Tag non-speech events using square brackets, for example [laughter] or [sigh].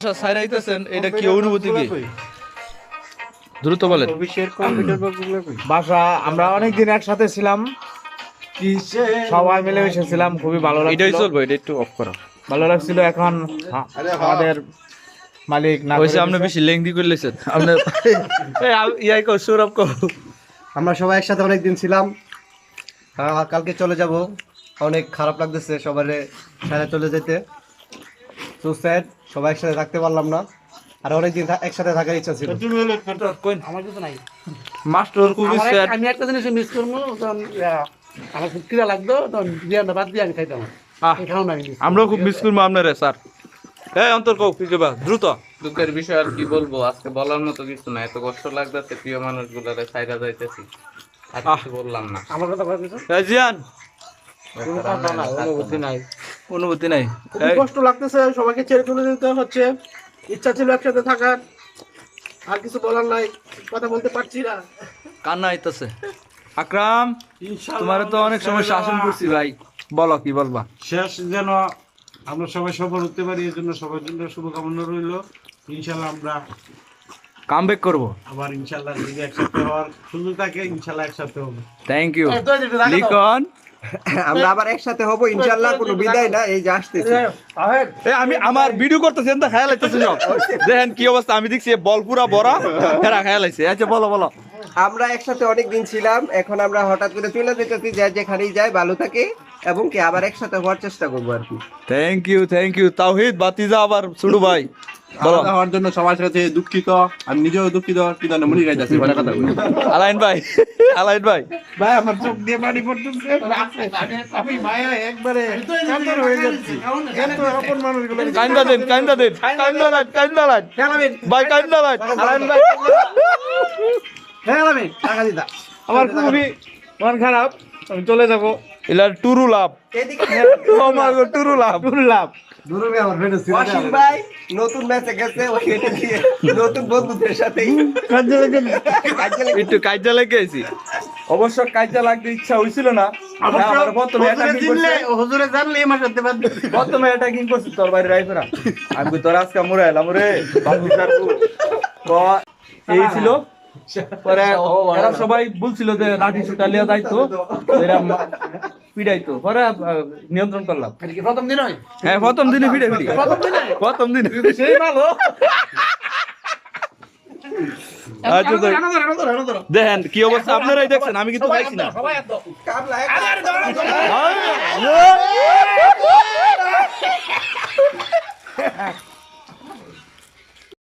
আচ্ছা, সাইরাইতেছেন এটা কি অনুভূতি কি? দ্রুত বলেন। বাসা আমরা অনেকদিন একসাথে ছিলাম। সবাই মিলে ছিলাম খুবই ভালো এটাই চলবে এটা একটু অফ করো। ভালো লাগছিল এখন আমাদের মালিক না হয়েছে আপনি বেশি লেংদি করে লেছেন আপনি [laughs] ইয়াই কো সৌরভ কো আমরা সবাই একসাথে অনেক দিন ছিলাম কালকে চলে যাব। অনেক খারাপ লাগতেছে সবারে সাথে চলে যেতে। তো স্যার সবাই একসাথে থাকতে পারলাম না। আর অনেকদিন একসাথে থাকার ইচ্ছা ছিল। আমার কিছু নাই। মাস্টার খুবই স্যার আমি একটা জিনিস মিস করব তখন আমার খুব খিদা লাগতো তখন বাদ দিয়ে আমি খাইতাম। আমরাও খুব মিস করব আপনারে স্যার। এই অন্তর দ্রুত। দুঃখের বিষয় আর কি বলব আজকে বলার মতো কিছু না এত কষ্ট লাগতেছে প্রিয় মানুষগুলোরে সাইডা যাইতেছি। আর কিছু বললাম না। আমার কথা জিয়ান। অনুভূতি নাই। অনুভূতি নাই। কষ্ট লাগতেছে সবাইকে ছেড়ে চলে যেতে হচ্ছে। ইচ্ছা ছিল একসাথে থাকার আর কিছু বলার নাই কথা বলতে পারছি না। কান্না আইতাছে। আকরাম তোমার তো অনেক সময় শাসন করছি ভাই। বলো কি বলবা? শেষ যেন আমরা সবাই সফল হতে পারি এর জন্য সবার জন্য শুভকামনা রইল। ইনশাল্লাহ আমরা কামব্যাক করব। আবার ইনশাল্লাহ যদি একসাথে হওয়ার সুযোগ থাকে ইনশাল্লাহ একসাথে হবে। থ্যাংক ইউ লিখন [laughs] আমরা আবার একসাথে হব ইনশাল্লাহ কোনো বিদায় না, এই যে আসতেছি। আমি আমার ভিডিও করতেছেন তো খেয়াল আইতেছে দেখেন কি অবস্থা, আমি দেখছি বলপুরা বল পুরা বড়, এরা খেয়াল আইছে আচ্ছা বলো বলো। আমরা একসাথে অনেক দিন ছিলাম এখন আমরা হঠাৎ করে চলে যেতেছি যে যেখানেই যায় ভালো থাকে এবং কি আবার একসাথে হওয়ার চেষ্টা করব আর কি। থ্যাংক ইউ থ্যাংক ইউ তাওহিদ বাতিজা আবার শুরু ভাই। আলাদা হওয়ার জন্য সবার সাথে দুঃখিত আমি নিজেও দুঃখিত কি জানো মনে গাইতেছি ভালো কথা বলি। আলাইন ভাই আলাইন ভাই। ভাই আমার চোখ দিয়ে পানি পড়তেছে আমি মায়া একবারে কান্দর হয়ে যাচ্ছি। এত আপন মানুষগুলো। কাইন্দা দেন কাইন্দা দেন কাইন্দা লাইন কাইন্দা লাইন ভাই কাইন্দা লাইন আলাইন ভাই আমার খুবই মন খারাপ আমি চলে যাব। True love. [laughs] God true love. Love. ভাই নতুন ম্যাচে গেছে ওইখানে গিয়ে নতুন বন্ধুদের সাথে একটু কাজা লেগে অবশ্য কাজা লাগতে ইচ্ছা হইছিল না। হ্যাঁ, প্রথমে অ্যাটাকিং করছে। হুজুরে জানলে আমার সাথে বাদ দিবে। প্রথমে অ্যাটাকিং করছিস তোর বাড়ি রাইফেরা আমি তোর আজকে মুরে এলাম রে বাবু এই ছিল পরে এরা সবাই বলছিল যে লাঠি যাইতো এরা পিড়াইতো। পরে নিয়ন্ত্রণ করলাম। কি প্রথম দিন হয় হ্যাঁ প্রথম দিনে পিড়ে পিড়ে প্রথম দিনে প্রথম দিনে সেই ভালো। আচ্ছা ধরো। দেখেন কি অবস্থা? আপনারাই দেখছেন আমি কিন্তু পাইছি না।